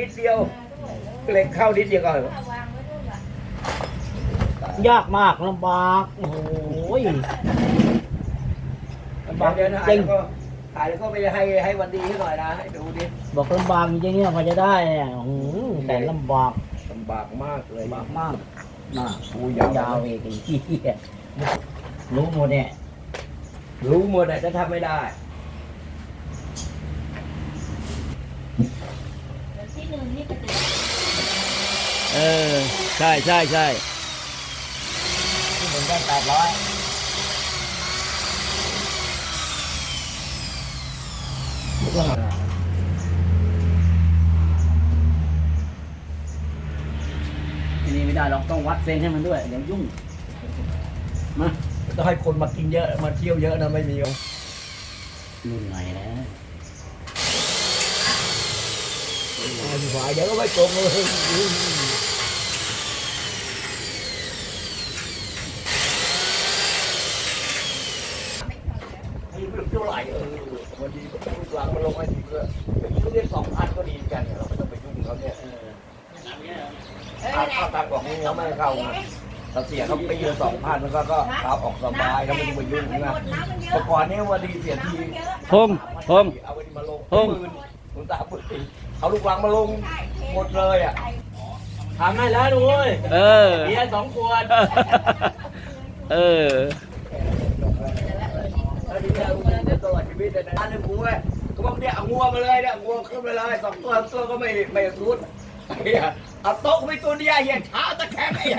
นิดเดียวเหล็กเข้านิดเดียวก็ยากมากลำบากโอ้โหลำบากเดี๋ยวนะจริงแล้วก็ถ่ายแล้วก็ไปให้ให้วันดีให้หน่อยนะให้ดูดิบอกลำบากจริงๆเนี่ยพอจะได้เนี่ยโอ้โหแต่ลำบากลำบากมากเลยลำบากมากน่ะกูยาวยาวอีกไอ้เหี้ยรู้หมดเนี่ยรู้หมดแต่จะทำไม่ได้ที่ห นึงนี่ก็จะเออ ใช่ใช่ใช่ที่ผมได้แปดร้อยอันนี้ไม่ได้หรอกต้องวัดเซนให้มันด้วยเดี๋ยวยุ่ง มาต้องให้คนมากินเยอะ มาเที่ยวเยอะนะไม่มีรุ่นใหม่แล้ว ไม่ไหวเดี๋ยวก็ไม่โกงเลยให้ลูกเท่าไหร่เออวันนี้ลูกหลังมาลงให้ทีเพื่อเขาเรียกสองพันก็ดีกันเนี่ยเราไม่ต้องไปยุ่งเขาเนี่ยเออเอาเข้าตังค์บอกนี่เขาไม่เข้านะเราเสียเขาปีละสองพันแล้วก็ก็เอาออกสบายแล้วไม่ต้องไปยุ่งนะเมื่ก่อนนี่วันดีเสียทีพงพงเอมาลงพงหมื่น คุณตาปุติเอาลูกหลังมาลงหมดเลยอะทำให้แล้วดูเว้ยเออเบียร์สองขวดเออแล้วทีนี้ลูกหลังตลอดชีวิตเลยนะอันนี้กูเว้ยก็บอกเนี่ยเอางัวมาเลยเนี่ยงัวขึ้นไปเลยสองตัวสองตัวก็ไม่ไม่รุดไอ้เหี้ยเอาโต๊ะไปตัวเดียวเหี้ยเท้าตะแคงไอ้